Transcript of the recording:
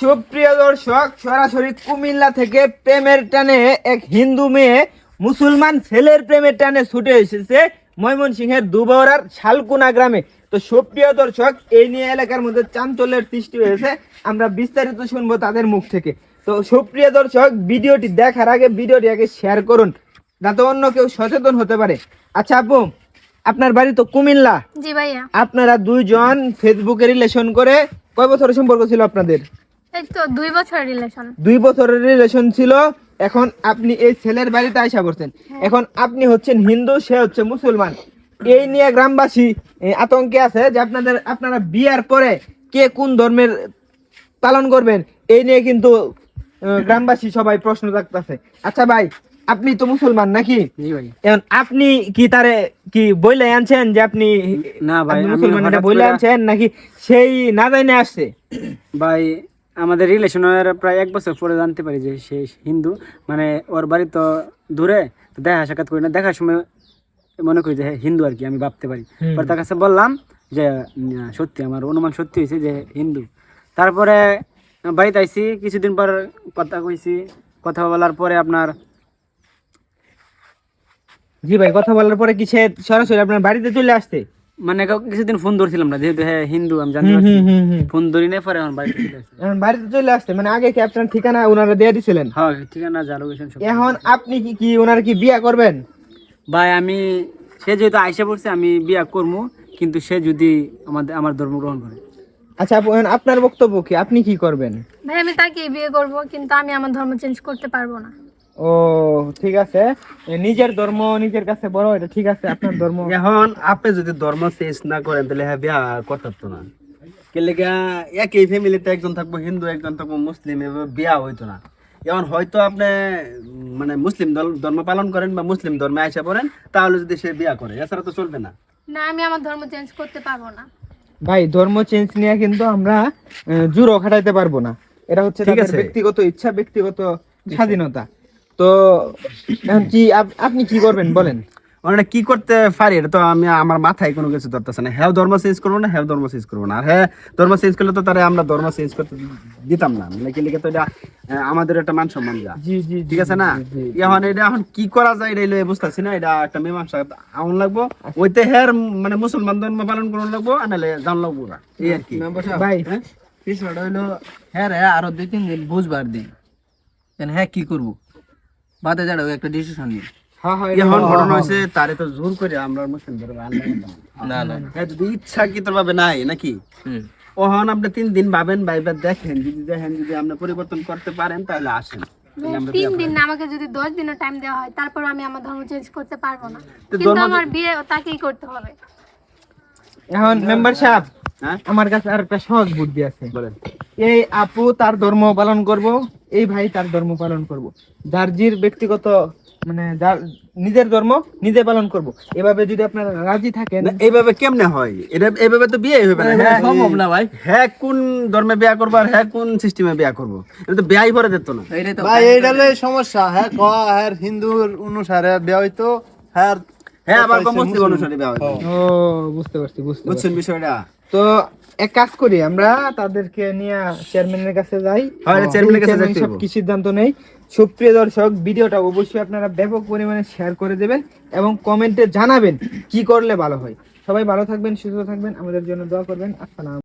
সুপ্রিয় দর্শক সরাসরি কুমিল্লা থেকে প্রেমের টানে এক হিন্দু মেয়ে মুসলমান ছেলের প্রেমের টানে ছুটে এসেছে ময়মনসিংহের দুবরার শালকুনা গ্রামে। তো সুপ্রিয় দর্শক এই নিয়ে এলাকার মধ্যে চাঞ্চল্যের সৃষ্টি হয়েছে। আমরা বিস্তারিত শুনব তাদের মুখ থেকে। তো সুপ্রিয় দর্শক ভিডিওটি দেখার আগে ভিডিওটি আগে শেয়ার করুন যাতে অন্য কেউ সচেতন হতে পারে। আচ্ছা আপু আপনার বাড়ি তো কুমিল্লা। জি ভাইয়া। আপনারা দুইজন ফেসবুকে রিলেশন করে কয় বছরের সম্পর্ক ছিল আপনাদের? এই তো দুই বছর রিলেশন দুই বছরের রিলেশন ছিল এখন আপনি এই ছেলের বাড়িতে আইসা করছেন এখন আপনি হচ্ছেন হিন্দু সে হচ্ছে মুসলমান। এই নিয়ে গ্রামবাসী আতঙ্কে আছে যে আপনাদের আপনারা বিয়ার পরে কে কোন ধর্মের পালন করবেন এই নিয়ে কিন্তু গ্রামবাসী সবাই প্রশ্ন রাখতেছে আচ্ছা ভাই আপনি তো মুসলমান নাকি? এখন আপনি কি তারে কি বইলে আনছেন যে আপনি না ভাই, মুসলমান এটা বইলে আনছেন নাকি সেই না জানে আসছে? ভাই আমাদের রিলেশনের প্রায় এক বছর পরে জানতে পারি যে সে হিন্দু। মানে ওর বাড়ি তো দূরে তো দেখা সাক্ষাৎ করি না। দেখার সময় মনে করি যে হ্যাঁ, হিন্দু আর কি আমি ভাবতে পারি। পরে তার কাছে বললাম যে সত্যি আমার অনুমান সত্যি হয়েছে যে হিন্দু। তারপরে বাড়িতে আইসি কিছুদিন পর কথা কইছি। কথা বলার পরে আপনার জি ভাই কথা বলার পরে কি সে সরাসরি আপনার বাড়িতে চলে আসছে? মানে কিছুদিন ফোন ধরছিলাম না যেহেতু হ্যাঁ হিন্দু আমি হুম ফোন ধরি না পরে আমার বাড়িতে চলে আসছে। এখন বাড়িতে চলে আসছে মানে আগে কি আপনার ঠিকানা ওনারা দিয়ে দিছিলেন। হ্যাঁ ঠিকানা যা লোকেশন সব এখন আপনি কি কি ওনার কি বিয়া করবেন? ভাই আমি সে যেহেতু আইসা পড়ছে আমি বিয়া করব কিন্তু সে যদি আমাদের আমার ধর্ম গ্রহণ করে। আচ্ছা আপু, আপনার বক্তব্য কি? আপনি কি করবেন? ভাই আমি তাকে বিয়ে করব কিন্তু আমি আমার ধর্ম চেঞ্জ করতে পারব না। ও ঠিক আছে। নিজের ধর্ম নিজের কাছে বড় এটা ঠিক আছে আপনার ধর্ম। এখন আপনি যদি ধর্ম চেঞ্জ না করেন তাহলে হ্যাঁ বিয়া করতে পারতো না। কেলেগা একই ফ্যামিলিতে একজন থাকব হিন্দু একজন থাকব মুসলিম এভাবে বিয়া হইতো না। এখন হয়তো আপনি মানে মুসলিম ধর্ম পালন করেন বা মুসলিম ধর্মে আইসা পড়েন তাহলে যদি সে বিয়া করে এছাড়া তো চলবে না। না আমি আমার ধর্ম চেঞ্জ করতে পারব না। ভাই ধর্ম চেঞ্জ নিয়ে কিন্তু আমরা জোরও খাটাইতে পারব না। এটা হচ্ছে ঠিক আছে। ব্যক্তিগত ইচ্ছা ব্যক্তিগত স্বাধীনতা। তো এখন কি আপনি কি করবেন বলেন? ওনারা কি করতে পারি? এটা তো আমি আমার মাথায় কোনো কিছু ধরতেছে না। হ্যাঁ ধর্ম চেঞ্জ করব না হ্যাঁ ধর্ম চেঞ্জ করব না। আর হ্যাঁ ধর্ম চেঞ্জ করলে তো তারা আমরা ধর্ম চেঞ্জ করতে দিতাম না। মানে কি লিখে তো এটা আমাদের একটা মান সম্মান যা। জি জি ঠিক আছে না? এখন এটা এখন কি করা যায় এটা হইল বুঝতেছি না। এটা একটা মীমাংসা আউন লাগবো। ওইতে হের মানে মুসলমান ধর্ম পালন করুন লাগবো আর নাহলে জান লাগবো না। এই আর কি। ভাই পিছনটা হইল হ্যাঁ রে আরও দুই তিন দিন বুঝবার দিন। হ্যাঁ কি করব? বাদে যাড়াও একটা ডিসিশন নিন হ্যাঁ হ্যাঁ এখন ঘটনা হয়েছে? তারে তো জোর করে আমরা মুসলিম ধর্মে না না হ্যাঁ যদি ইচ্ছা ভাবে নাই নাকি? ওহন আপনি তিন দিন ভাবেন ভাইবা দেখেন যদি দেখেন যদি আপনি পরিবর্তন করতে পারেন তাহলে আসেন। তিন দিন না আমাকে যদি দশ দিনের টাইম দেওয়া হয় তারপর আমি আমার ধর্ম চেঞ্জ করতে পারব না। কিন্তু আমার বিয়ে তাকেই করতে হবে। এখন মেম্বার সাহেব হ্যাঁ? আমার কাছে আর একটা সহজ বুদ্ধি আছে। বলেন। এই আপু তার ধর্ম পালন করব এই ভাই তার ধর্ম পালন করব। যার জির ব্যক্তিগত মানে যার নিজের ধর্ম নিজে পালন করব। এভাবে যদি আপনারা রাজি থাকেন এইভাবে কেমনে হয়? এটা এইভাবে তো বিয়ে হবে না। হ্যাঁ সম্ভব না ভাই। হ্যাঁ কোন ধর্মে বিয়া করব আর হ্যাঁ কোন সিস্টেমে বিয়া করব? এটা তো বিয়াই ভরে দিত না। ভাই এইটালে সমস্যা। হ্যাঁ ক হ্যাঁ হিন্দুর অনুসারে বিয়া হইতো হ্যাঁ হ্যাঁ আবার মুসলিম অনুসারে বিয়া হইতো। ও বুঝতে পারছি বুঝতে পারছি। বুঝছেন বিষয়টা? তো এক কাজ করি আমরা তাদেরকে নিয়ে চেয়ারম্যানের কাছে যাই। হ্যাঁ, চেয়ারম্যানের কাছে যাই সব কি সিদ্ধান্ত নেই। সুপ্রিয় দর্শক ভিডিওটা অবশ্যই আপনারা ব্যাপক পরিমাণে শেয়ার করে দেবেন এবং কমেন্টে জানাবেন কি করলে ভালো হয়। সবাই ভালো থাকবেন সুস্থ থাকবেন আমাদের জন্য দোয়া করবেন। আসসালাম।